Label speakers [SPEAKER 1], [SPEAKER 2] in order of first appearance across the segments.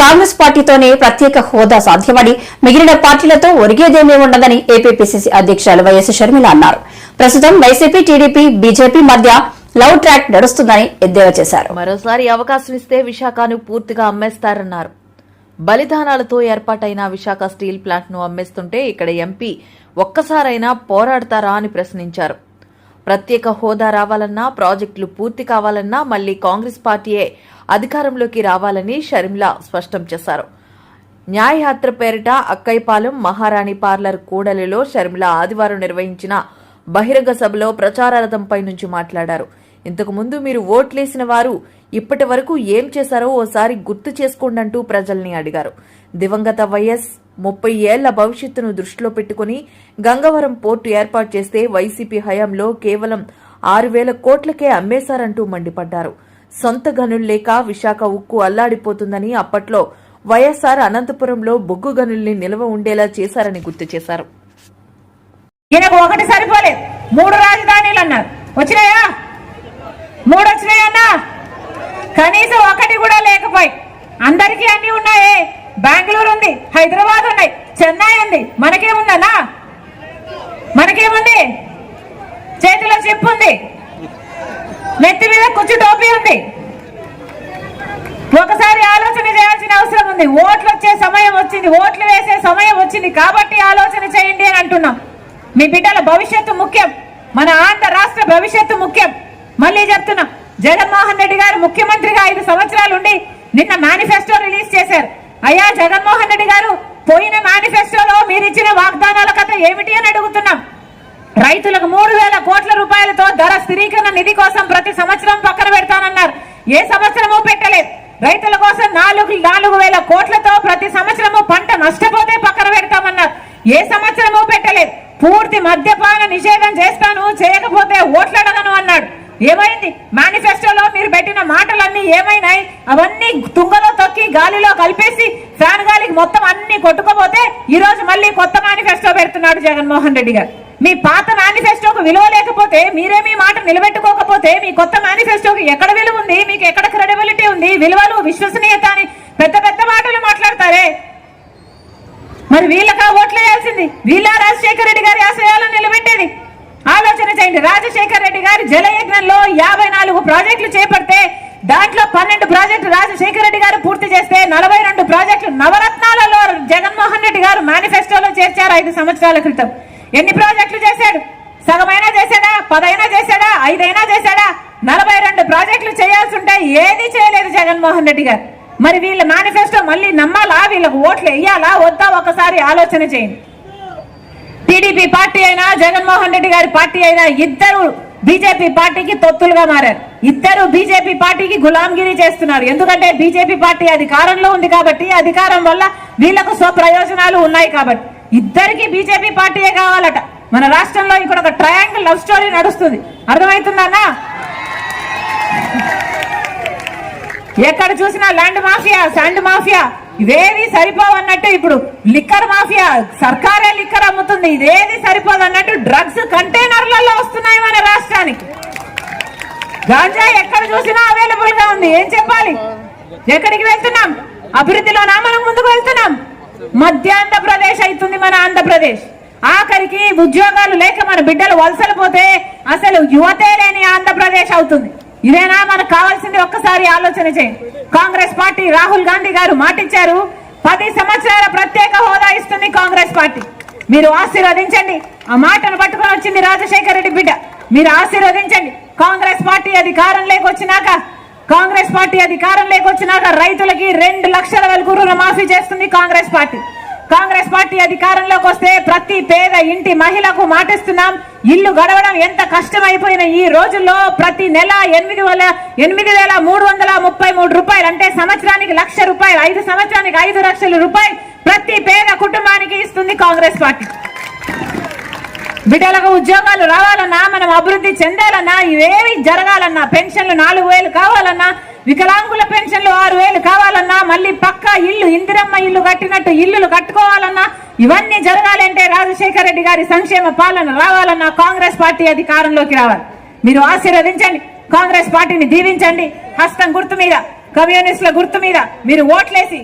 [SPEAKER 1] కాంగ్రెస్ పార్టీతోనే ప్రత్యేక హోదా సాధ్యమని మిగిలిన పార్టీలతో ఒరిగేదేమీ ఉండదని ఏపీపీసీసీ అధ్యక్షులు వైఎస్ షర్మిల అన్నారు. ప్రస్తుతం వైసీపీ టీడీపీ బీజేపీ మధ్య లవ్ ట్రాక్ నడుస్తుందని ఎద్దేవా చేశారు.
[SPEAKER 2] మరోసారి అవకాశం ఇస్తే విశాఖను పూర్తిగా అమ్మేస్తారన్నారు. బలిదానాలతో ఏర్పాటైన విశాఖ స్టీల్ ప్లాంట్ను అమ్మేస్తుంటే ఇక్కడ ఎంపీ ఒక్కసారైనా పోరాడతారా అని ప్రశ్నించారు. ప్రత్యేక హోదా రావాలన్నా ప్రాజెక్టులు పూర్తి కావాలన్నా మళ్ళీ కాంగ్రెస్ పార్టీయే అధికారంలోకి రావాలని షర్మిల స్పష్టం చేశారు. న్యాయయాత్ర పేరిట అక్కైపాలెం మహారాణి పార్లర్ కూడలిలో షర్మిల ఆదివారం నిర్వహించిన బహిరంగ సభలో ప్రచార రథంపై నుంచి మాట్లాడారు. ఇంతకుముందు మీరు ఓట్లేసిన వారు ఇప్పటి వరకు ఏం చేశారో ఓసారి గుర్తు చేసుకోండంటూ ప్రజల్ని అడిగారు. దివంగత వైఎస్ ముప్పై ఏళ్ళ భవిష్యత్తును దృష్టిలో పెట్టుకుని గంగవరం పోర్టు ఏర్పాటు చేస్తే వైసీపీ హయాంలో కేవలం ఆరు వేల కోట్లకే అమ్మేశారంటూ మండిపడ్డారు. సొంత గనులు లేక విశాఖ ఉక్కు అల్లాడిపోతుందని అప్పట్లో వైఎస్ఆర్ అనంతపురంలో బొగ్గు గనుల్ని నిల్వ ఉండేలా చేశారని గుర్తు చేశారు.
[SPEAKER 3] ఈయనకు ఒకటి సరిపోలేదు. మూడు రాజధానులు అన్నారు. వచ్చినాయా? మూడు వచ్చినాయన్నా కనీసం ఒకటి కూడా లేకపోయి. అందరికీ అన్ని ఉన్నాయే. బెంగళూరు ఉంది హైదరాబాద్ ఉన్నాయి చెన్నై ఉంది. మనకేముందన్నా మనకేముంది? చేతిలో చెప్పు ఉంది. నెత్తి మీద కుచ్చు టోపీ ఉంది. ఒకసారి ఆలోచన చేయాల్సిన అవసరం ఉంది. ఓట్లు వచ్చే సమయం వచ్చింది ఓట్లు వేసే సమయం వచ్చింది కాబట్టి ఆలోచన చేయండి అని అంటున్నాం. మీ బిడ్డల భవిష్యత్తు ముఖ్యం. మన ఆంధ్ర రాష్ట్ర భవిష్యత్తు ముఖ్యం. మళ్ళీ చెప్తున్నా జగన్మోహన్ రెడ్డి గారు ముఖ్యమంత్రిగా ఐదు సంవత్సరాలు ఉండి నిన్న మేనిఫెస్టో రిలీజ్ చేశారు. అయ్యా జగన్మోహన్ రెడ్డి గారు పోయిన మేనిఫెస్టోలో మీరు ఇచ్చిన వాగ్దానాల కథ ఏమిటి అని అడుగుతున్నాం. రైతులకు మూడు వేల కోట్ల రూపాయలతో ధర స్థిరీకరణ నిధి కోసం ప్రతి సంవత్సరం పక్కన పెడతానన్నారు. ఏ సంవత్సరము పెట్టలేదు. రైతుల కోసం నాలుగు నాలుగు వేల కోట్లతో ప్రతి సంవత్సరము పంట నష్టపోతే పక్కన పెడతామన్నారు. ఏ సంవత్సరము పెట్టలేదు. పూర్తి మద్యపాన నిషేధం చేస్తాను చేయకపోతే ఓట్ల ఏమైంది? మేనిఫెస్టోలో మీరు పెట్టిన మాటలన్నీ ఏమైనాయి? అవన్నీ తుంగలో తొక్కి గాలిలో కలిపేసి ఫ్యాన్ గాలికి మొత్తం అన్ని కొట్టుకోపోతే ఈరోజు మళ్ళీ కొత్త మేనిఫెస్టో పెడుతున్నాడు జగన్మోహన్ రెడ్డి గారు. మీ పాత మేనిఫెస్టోకు విలువ లేకపోతే మీరే మీ మాట నిలబెట్టుకోకపోతే మీ కొత్త మేనిఫెస్టోకి ఎక్కడ విలువ ఉంది? మీకు ఎక్కడ క్రెడిబిలిటీ ఉంది? విలువలు విశ్వసనీయత అని పెద్ద పెద్ద మాటలు మాట్లాడతారే? మరి వీళ్ళకా ఓట్లు వేయాల్సింది? వీళ్ళ రాజశేఖర రెడ్డి గారి ఆశయాలను నిలబెట్టేది? ఆలోచన చేయండి. రాజశేఖర్ రెడ్డి గారు జలయజ్ఞంలో యాభై నాలుగు ప్రాజెక్టులు చేపడితే దాంట్లో పన్నెండు ప్రాజెక్టులు రాజశేఖర రెడ్డి గారు పూర్తి చేస్తే నలభై రెండు ప్రాజెక్టులు నవరత్నాలలో జగన్మోహన్ రెడ్డి గారు మేనిఫెస్టోలో చేర్చారు ఐదు సంవత్సరాల క్రితం. ఎన్ని ప్రాజెక్టులు చేశాడు? సగమైనా చేశాడా? పదైనా చేశాడా? ఐదైనా చేశాడా? నలభై రెండు ప్రాజెక్టులు చేయాల్సి ఉంటే ఏది చేయలేదు జగన్మోహన్ రెడ్డి గారు. మరి వీళ్ళ మేనిఫెస్టో మళ్ళీ నమ్మాలా? వీళ్ళకు ఓట్లు వేయాలా? వద్దా? ఒకసారి ఆలోచన చేయండి. టీడీపీ పార్టీ అయినా జగన్మోహన్ రెడ్డి గారి పార్టీ అయినా ఇద్దరు బీజేపీ పార్టీకి తొత్తులుగా మారారు. ఇద్దరు బీజేపీ పార్టీకి గులాంగిరి చేస్తున్నారు. ఎందుకంటే బీజేపీ పార్టీ అధికారంలో ఉంది కాబట్టి అధికారం వల్ల వీళ్ళకు స్వప్రయోజనాలు ఉన్నాయి కాబట్టి. ఇద్దరికి బీజేపీ పార్టీయే కావాలట. మన రాష్ట్రంలో ఇక్కడ ఒక ట్రయాంగిల్ లవ్ స్టోరీ నడుస్తుంది. అర్థమవుతుందన్నా ఎక్కడ చూసినా ల్యాండ్ మాఫియా శాండ్ మాఫియా. ఇవేవి సరిపోవన్నట్టు ఇప్పుడు లిక్కర్ మాఫియా సర్కారే లిక్కర్ అమ్ముతుంది. ఇదేది సరిపోదు అన్నట్టు డ్రగ్స్ కంటైనర్లలో వస్తున్నాయి మన రాష్ట్రానికి. గాంజా ఎక్కడ చూసినా అవైలబుల్గా ఉంది. ఏం చెప్పాలి? ఎక్కడికి వెళ్తున్నాం? అభివృద్ధిలోనా? మనం ముందుకు వెళ్తున్నాం. మధ్య ఆంధ్రప్రదేశ్ అవుతుంది మన ఆంధ్రప్రదేశ్. ఆఖరికి ఉద్యోగాలు లేక మన బిడ్డలు వలసలు పోతే అసలు యువతే లేని ఆంధ్రప్రదేశ్ అవుతుంది. ఇదేనా? మనకు కావాల్సింది ఒక్కసారి ఆలోచన చేయండి కాంగ్రెస్ పార్టీ రాహుల్ గాంధీ గారు మాటిచ్చారు. పది సంవత్సరాల ప్రత్యేక హోదా ఇస్తుంది కాంగ్రెస్ పార్టీ. మీరు ఆశీర్వదించండి. ఆ మాటను పట్టుకొని వచ్చింది రాజశేఖర రెడ్డి బిడ్డ. మీరు ఆశీర్వదించండి. కాంగ్రెస్ పార్టీ అధికారం లేకొచ్చినాక కాంగ్రెస్ పార్టీ అధికారం లేకొచ్చినాక రైతులకి రెండు లక్షల వరకు రుణమాఫీ చేస్తుంది కాంగ్రెస్ పార్టీ. కాంగ్రెస్ పార్టీ అధికారంలోకి వస్తే ప్రతి పేద ఇంటి మహిళకు మాటిస్తున్నాం. ఇల్లు గడవడం ఎంత కష్టమైపోయిన ఈ రోజుల్లో ప్రతి నెల ఎనిమిది వేల ఎనిమిది వేల మూడు వందల ముప్పై మూడు రూపాయలు. అంటే సంవత్సరానికి లక్ష రూపాయలు ఐదు సంవత్సరానికి ఐదు లక్షల రూపాయలు ప్రతి పేద కుటుంబానికి ఇస్తుంది కాంగ్రెస్ పార్టీ. బిడ్డలకు ఉద్యోగాలు రావాలన్నా మనం అభివృద్ధి చెందాలన్నా ఇవేవి జరగాలన్నా పెన్షన్లు నాలుగు వేలు కావాలన్నా వికలాంగుల పెన్షన్లు ఆరు వేలు కావాలన్నా మళ్ళీ పక్కా ఇల్లు ఇందిరమ్మ ఇల్లు కట్టినట్టు ఇల్లులు కట్టుకోవాలన్నా ఇవన్నీ జరగాలంటే రాజశేఖర రెడ్డి గారి సంక్షేమ పాలన రావాలన్నా కాంగ్రెస్ పార్టీ అధికారంలోకి రావాలి. మీరు ఆశీర్వదించండి. కాంగ్రెస్ పార్టీని దీవించండి. హస్తం గుర్తు మీద కమ్యూనిస్టుల గుర్తు మీద మీరు ఓట్లేసి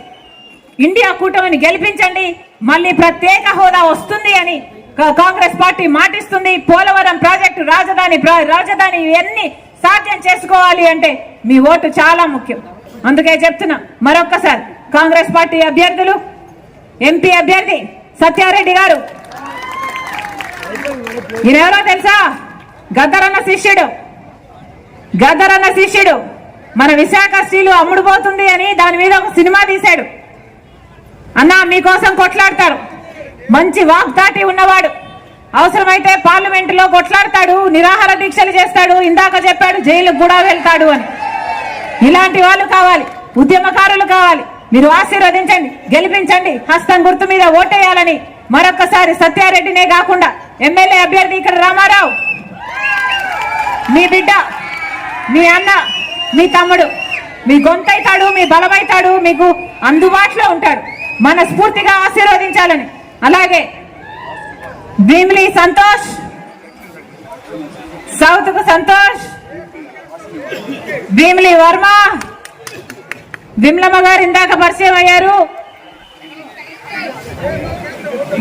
[SPEAKER 3] ఇండియా కూటమిని గెలిపించండి. మళ్ళీ ప్రత్యేక హోదా వస్తుంది అని కాంగ్రెస్ పార్టీ మాటిస్తుంది. పోలవరం ప్రాజెక్టు రాజధాని ప్రా- రాజధాని ఇవన్నీ సాధ్యం చేసుకోవాలి అంటే మీ ఓటు చాలా ముఖ్యం. అందుకే చెప్తున్నా మరొక్కసారి కాంగ్రెస్ పార్టీ అభ్యర్థులు ఎంపీ అభ్యర్థి సత్యారెడ్డి గారు. ఈయనెవరో తెలుసా? గద్దరన్న శిష్యుడు. గద్దరన్న శిష్యుడు. మన విశాఖ స్టీలు అమ్ముడుపోతుంది అని దాని మీద ఒక సినిమా తీశాడు. అన్నా మీకోసం కొట్లాడతారు. మంచి వాగ్దాటి ఉన్నవాడు. అవసరమైతే పార్లమెంట్లో కొట్లాడతాడు నిరాహార దీక్షలు చేస్తాడు ఇందాక చెప్పాడు జైలుకు కూడా వెళ్తాడు అని. ఇలాంటి వాళ్ళు కావాలి ఉద్యమకారులు కావాలి. మీరు ఆశీర్వదించండి గెలిపించండి హస్తం గుర్తు మీద ఓటేయాలని మరొకసారి సత్యారెడ్డినే కాకుండా ఎమ్మెల్యే అభ్యర్థి ఇక్కడ రామారావు. మీ బిడ్డ మీ అన్న మీ తమ్ముడు మీ గొంతైతాడు మీ బలమైతాడు మీకు అందుబాటులో ఉంటాడు. మన స్ఫూర్తిగా ఆశీర్వదించాలని. అలాగే భీమిలి సంతోష్ సౌత్కు సంతోష్ భీమిలి వర్మ విమలమ్మ గారు ఇందాక పరిచయం అయ్యారు.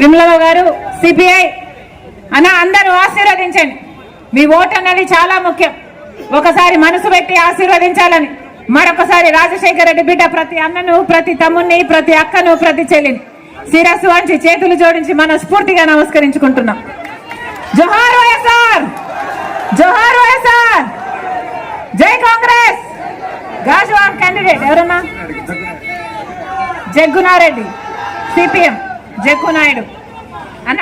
[SPEAKER 3] విమలమ్మ గారు సిపిఐ. అన్న అందరూ ఆశీర్వదించండి. మీ ఓటు అన్నది చాలా ముఖ్యం. ఒకసారి మనసు పెట్టి ఆశీర్వదించాలని మరొకసారి రాజశేఖర రెడ్డి బిడ్డ ప్రతి అన్నను ప్రతి తమ్ముని ప్రతి అక్కను ప్రతి చెల్లిని. శిరస్సు వంచి చేతులు జోడించి మనస్ఫూర్తిగా నమస్కరించుకుంటున్నాం. జోహార్ వైఎస్ఆర్! జోహార్ వైఎస్ఆర్! జై కాంగ్రెస్! గాజువాన్ క్యాండిడేట్ ఎవరన్నా జగ్గునారెడ్డి సిపిఎం జగ్గు నాయుడు